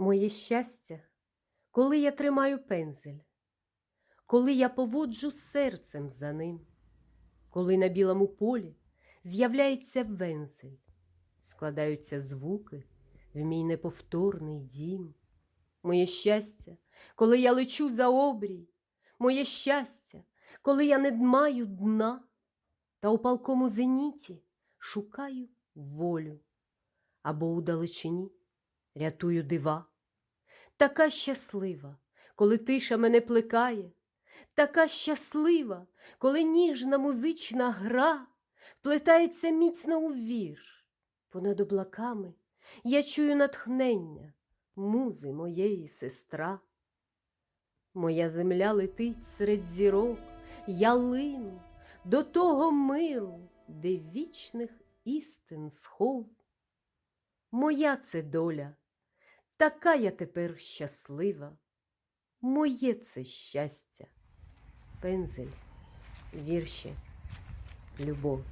Моє щастя, коли я тримаю пензель, коли я поводжу серцем за ним, коли на білому полі з'являється вензель, складаються звуки в мій неповторний дім. Моє щастя, коли я лечу за обрій, моє щастя, коли я не маю дна, та у палкому зеніті шукаю волю або у далечині рятую дива. Така щаслива, коли тиша мене плекає, така щаслива, коли ніжна музична гра вплетається міцно у вірш. Понад облаками я чую натхнення музи моєї сестра. Моя земля летить серед зірок, я лину до того миру, де вічних істин схов. Моя це доля, така я тепер щаслива, моє це щастя, пензель, вірші, любов.